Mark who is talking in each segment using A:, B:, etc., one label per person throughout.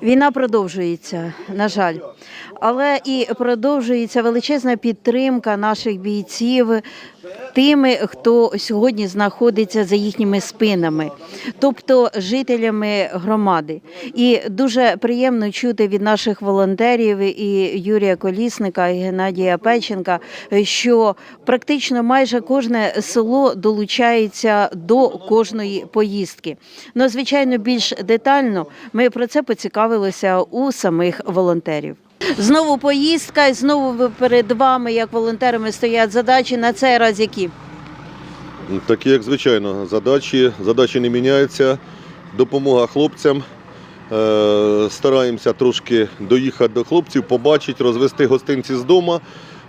A: Війна продовжується, на жаль, але і продовжується величезна підтримка наших бійців тими, хто сьогодні знаходиться за їхніми спинами, тобто жителями громади. І дуже приємно чути від наших волонтерів і Юрія Колісника і Геннадія Печенка, що практично майже кожне село долучається до кожної поїздки. Ну, звичайно, більш детально ми про це поцікавилися у самих волонтерів. Знову поїздка, і знову перед вами, як волонтерами, стоять задачі на цей раз які?
B: Такі, як звичайно, задачі, задачі не міняються. Допомога хлопцям. Е, Стараємося трошки доїхати до хлопців, побачити, розвести гостинці з дому,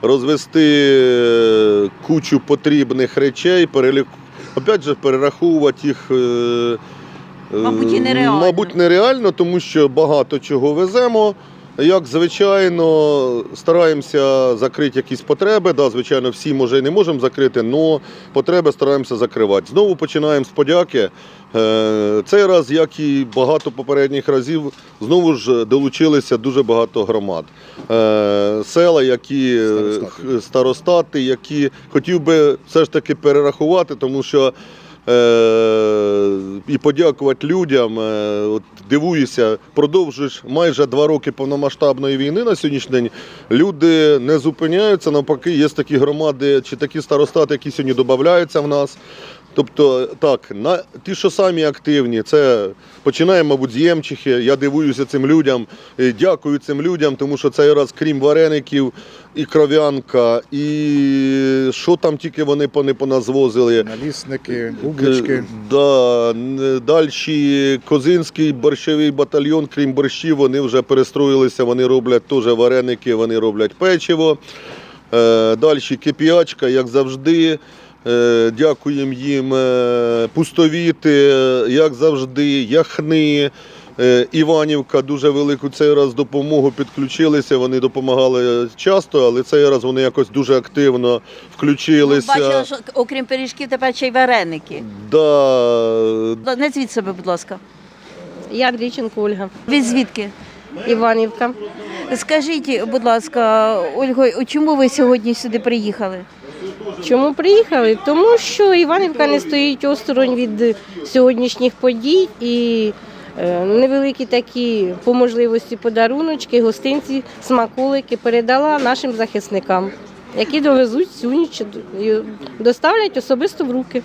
B: розвести е, кучу потрібних речей, перелік... опять же, перераховувати їх. е,
A: Мабуть, і нереально.
B: Мабуть, нереально, тому що багато чого веземо. Як звичайно, стараємося закрити якісь потреби. Да, звичайно, всі може і не можемо закрити, але потреби стараємося закривати. Знову починаємо з подяки. Е, Цей раз, як і багато попередніх разів, знову ж долучилися дуже багато громад. Е, Села, які е,
C: Старостати.
B: старостати, які хотів би все ж таки перерахувати, тому що. І подякувати людям. Е, От дивуюся, продовжуєш майже два роки повномасштабної війни на сьогоднішній день. Люди не зупиняються. Навпаки, є такі громади чи такі старостати, які сьогодні додаються в нас. Тобто, так, на ті, що самі активні, це починаємо, мабуть, з Ємчихи. Я дивуюся цим людям, і дякую цим людям, тому що цей раз, крім вареників, і кров'янка, і що там тільки вони пони поназвозили.
C: Налісники, бублички.
B: Да, далі Козинський борщовий батальйон, крім борщів, вони вже перестроїлися, вони роблять теж вареники, вони роблять печиво. Е, далі кип'ячка, як завжди. Е, дякуємо їм. Е, пустовіти, е, як завжди, яхни. Іванівка дуже велику цей раз допомогу підключилися. Вони допомагали часто, але цей раз вони якось дуже активно включилися.
A: Ну, бачила, що окрім пиріжків, тепер ще й вареники.
B: Да,
A: Назвіть себе, будь ласка.
D: Я Андрійченко Ольга,
A: Ви звідки?
D: Іванівка.
A: Скажіть, будь ласка, Ольго, чому ви сьогодні сюди приїхали?
D: Чому приїхали? Тому що Іванівка не стоїть осторонь від сьогоднішніх подій і е, невеликі такі по можливості подаруночки, гостинці, смаколики передала нашим захисникам, які довезуть цю ніч доставлять особисто в руки.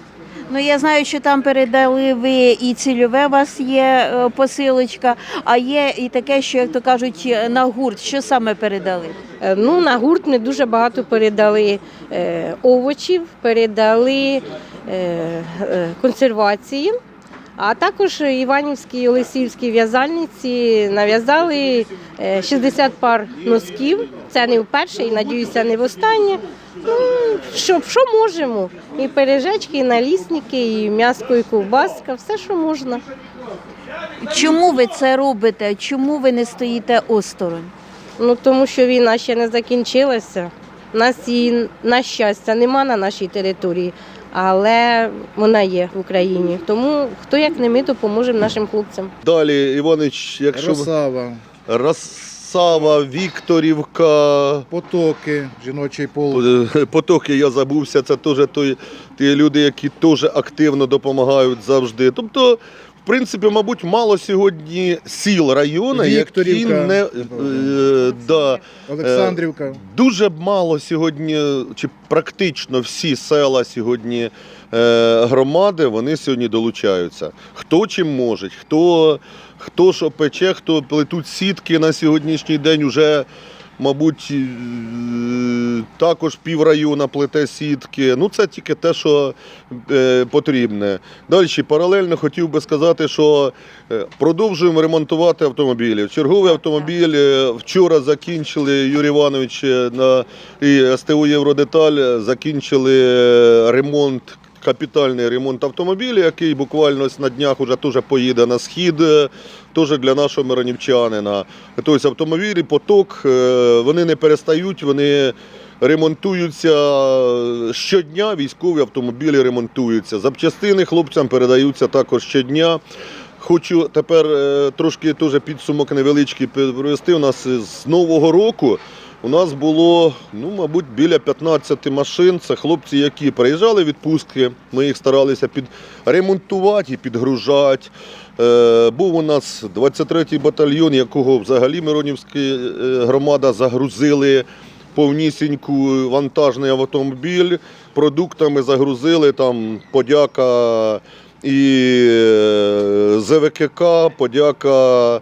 A: Ну я знаю, що там передали ви і цільове у вас є е, посилочка, а є і таке, що як то кажуть, на гурт. Що саме передали?
D: Е, Ну, на гурт ми дуже багато передали е, овочів, передали е, е, консервації, а також Іванівській і Олексіївській в'язальниці нав'язали е, 60 пар носків. Це не вперше і надіюся, не востаннє. Ну, що, що можемо? І пиріжечки, і налісники, і м'яско, і ковбаска, все, що можна.
A: Чому ви це робите? Чому ви не стоїте осторонь?
D: Ну тому що війна ще не закінчилася. У нас її, на щастя, нема на нашій території, але вона є в Україні. Тому хто як не ми, допоможемо нашим хлопцям.
B: Далі, Іванич, якщо
C: Росава,
B: Росава, Вікторівка,
C: потоки, жіночий пол.
B: е, потоки, я забувся, це теж той, ті люди, які теж активно допомагають завжди. Тобто, в принципі, мабуть, мало сьогодні сіл району, які не е, да,
C: Олександрівка.
B: Дуже мало сьогодні, чи практично всі села сьогодні е, громади, вони сьогодні долучаються. Хто чим може, хто, хто що пече, хто плетуть сітки на сьогоднішній день уже. Мабуть, е, також піврайона плете сітки. Ну, це тільки те, що е, потрібне. Далі, паралельно хотів би сказати, що е, продовжуємо ремонтувати автомобілі. Черговий автомобіль вчора закінчили Юрій Іванович на і СТУ Євродеталь закінчили ремонт. Капітальний ремонт автомобіля, який буквально на днях уже теж поїде на схід, е, теж для нашого миронівчанина. Тобто автомобілі, поток, е, вони не перестають, вони ремонтуються щодня, військові автомобілі ремонтуються. Запчастини хлопцям передаються також щодня. Хочу тепер е, трошки теж підсумок невеличкий привести. У нас з нового року у нас було, ну, мабуть, біля 15 машин. Це хлопці, які приїжджали відпустки. Ми їх старалися підремонтувати і підгружати. Е, був у нас 23-й батальйон, якого взагалі Миронівська е, громада загрузили повнісіньку вантажний автомобіль. Продуктами загрузили там подяка і е, ЗВКК, подяка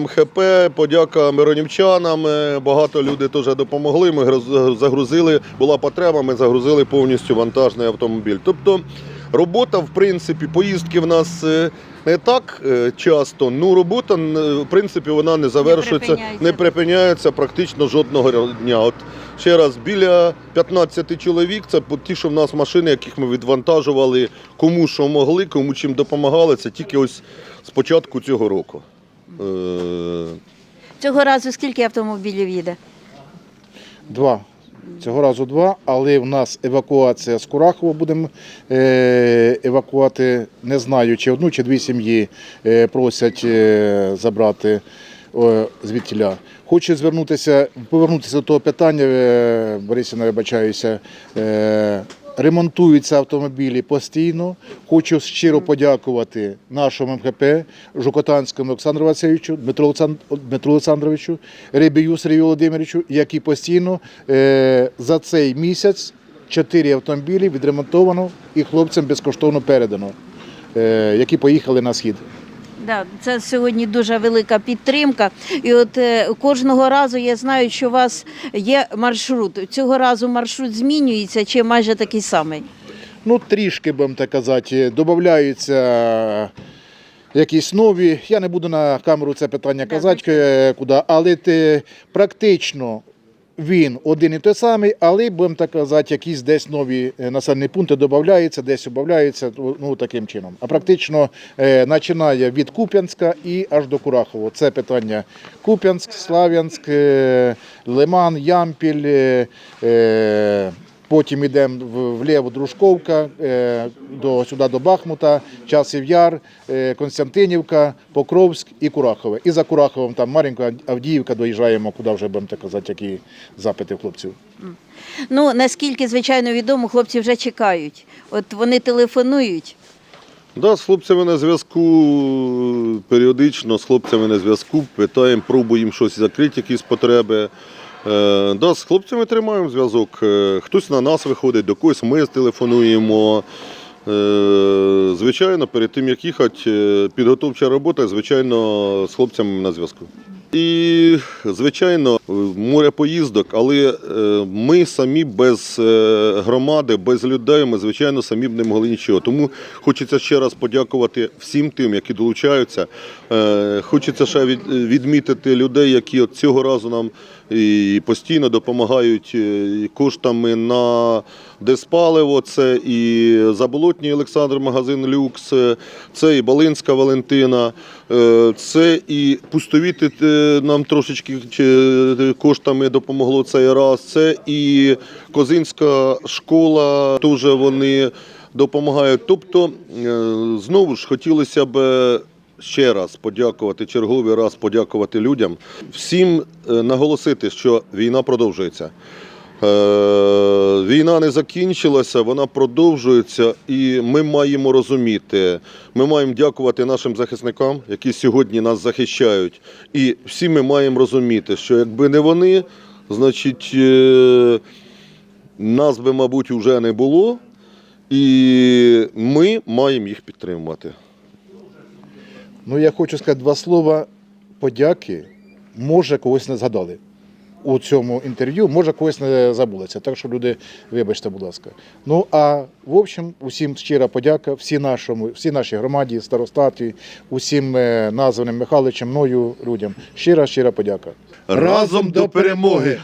B: МХП, подяка миронівчанам. Е, Багато людей теж допомогли. Ми загрузили, була потреба, ми загрузили повністю вантажний автомобіль. Тобто робота, в принципі, поїздки в нас е, не так е, часто. Ну, робота, в принципі, вона не завершується,
A: припиняється.
B: не припиняється практично жодного дня. От ще раз, біля 15 чоловік це ті, що в нас машини, яких ми відвантажували, кому що могли, кому чим допомагали. Це тільки ось з початку цього року. Е,
A: Цього разу скільки автомобілів їде?
C: Два. Цього разу два, але в нас евакуація з Курахова будемо е, евакувати. Не знаю, чи одну, чи дві сім'ї е, просять е, забрати е, звідтіля. Хочу звернутися, повернутися до того питання, е, Борисівна, вибачаюся. Е, Ремонтуються автомобілі постійно. Хочу щиро подякувати нашому МХП, Жукотанському Олександру Васильовичу, Дмитру, Олександровичу, Рибію Сергію Володимировичу, які постійно е... за цей місяць чотири автомобілі відремонтовано і хлопцям безкоштовно передано, е... які поїхали на схід.
A: Да, це сьогодні дуже велика підтримка. І от е, кожного разу я знаю, що у вас є маршрут. Цього разу маршрут змінюється чи майже такий самий?
C: Ну, трішки, будемо так казати, додаються якісь нові. Я не буду на камеру це питання казати, е, куди, але те, практично він один і той самий, але будемо так казати, якісь десь нові е, населені пункти додаються, десь убавляються, ну таким чином. А практично е, починає від Куп'янська і аж до Курахово. Це питання Куп'янськ, Слав'янськ, е, Лиман, Ямпіль. Е, е, Потім йдемо в- вліво Дружковка, е, до, сюди до Бахмута, Часів Яр, е, Константинівка, Покровськ і Курахове. І за Кураховим там Мар'їнка, Авдіївка доїжджаємо, куди вже будемо так казати, які запити хлопців.
A: Ну наскільки звичайно відомо, хлопці вже чекають. От вони телефонують.
B: Да, з хлопцями на зв'язку періодично, з хлопцями на зв'язку, питаємо, пробуємо щось закрити, якісь потреби. Е, да, з хлопцями тримаємо зв'язок. Е, хтось на нас виходить, до когось ми телефонуємо. Е, звичайно, перед тим як їхати, підготовча робота, звичайно, з хлопцями на зв'язку. І, звичайно, море поїздок, але ми самі без громади, без людей, ми, звичайно, самі б не могли нічого. Тому хочеться ще раз подякувати всім тим, які долучаються. Хочеться ще відмітити людей, які цього разу нам і постійно допомагають е, коштами на диспаливо. Це і Заболотній Олександр, магазин Люкс, е, це і Балинська Валентина, е, це і пустовіти нам трошечки коштами допомогло цей раз. Це і Козинська школа, теж вони допомагають. Тобто, знову ж хотілося б. Ще раз подякувати, черговий раз подякувати людям. Всім е, наголосити, що війна продовжується. Е, Війна не закінчилася, вона продовжується, і ми маємо розуміти. Ми маємо дякувати нашим захисникам, які сьогодні нас захищають. І всі ми маємо розуміти, що якби не вони, значить е, нас би, мабуть, вже не було, і ми маємо їх підтримувати.
C: Ну, я хочу сказати два слова подяки. Може, когось не згадали у цьому інтерв'ю, може, когось не забулося. Так що, люди, вибачте, будь ласка. Ну, а в общем, усім щира подяка, всі нашому, всі нашій громаді, старостаті, усім е, названим Михайловичем, мною людям. Щира, щира подяка.
B: Разом до перемоги!